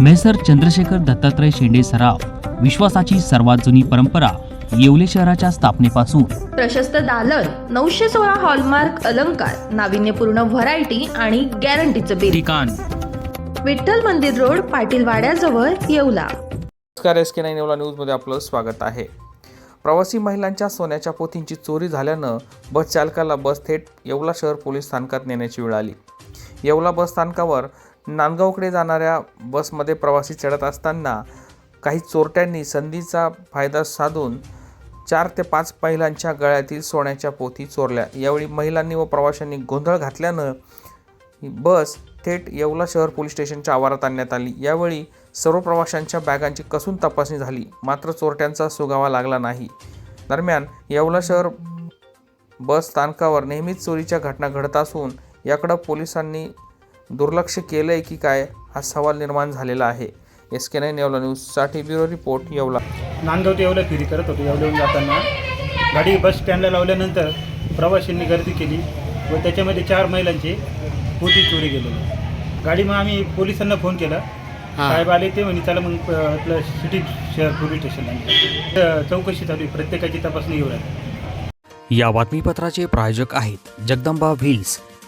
Measure Chandrashekhar Dattatray शेंडे सराव विश्वासाची सर्वात जुनी परंपरा येवले शहराच्या स्थापनेपासून. प्रशस्त दालन नऊशे सोळा हॉलमार्क अलंकार नाविन्यपूर्ण व्हरायटी आणि गॅरंटीचं बिल ठिकाण. विठ्ठल मंदिर रोड पाटील वाड्याजवळ येवला. नमस्कार एस के नाईन येवला न्यूजमध्ये आपलं स्वागत आहे. प्रवासी महिलांच्या सोन्याच्या पोथींची चोरी झाल्यानं बस चालकाला बस थेट येवला शहर पोलीस स्थानकात नेण्याची वेळ आली. येवला बस स्थानकावर नांदगावकडे जाणाऱ्या बसमध्ये प्रवासी चढत असताना काही चोरट्यांनी संधीचा फायदा साधून चार ते पाच महिलांच्या गळ्यातील सोन्याच्या पोथी चोरल्या. यावेळी महिलांनी व प्रवाशांनी गोंधळ घातल्यानं बस थेट येवला शहर पोलीस स्टेशनच्या आवारात आणण्यात आली. यावेळी सर्व प्रवाशांच्या बॅगांची कसून तपासणी झाली. मात्र चोरट्यांचा सुगावा लागला नाही. दरम्यान येवला शहर बस स्थानकावर नेहमीच चोरीच्या घटना घडत असून याकडं पोलिसांनी दुर्लक्ष केलं आहे की काय हा सवाल निर्माण झालेला आहे. एस के नाईन येवला न्यूजसाठी ब्युरो रिपोर्ट येवला. नांदगाव ते येवला फेरी करत होतो. येवल्याहून जाताना गाडी बस स्टँडला लावल्यानंतर प्रवाशांनी गर्दी केली व त्याच्यामध्ये चार महिलांचे पोती चोरी गेलेली गाडी मग आम्ही पोलिसांना फोन केला. साहेब आले ते म्हणे चला मग आपलं सिटी शहर पोलीस स्टेशनला चौकशी चालू आहे. प्रत्येकाची तपासणी राहिली या बातमीपत्राचे प्रायोजक आहेत जगदंबा व्हील्स.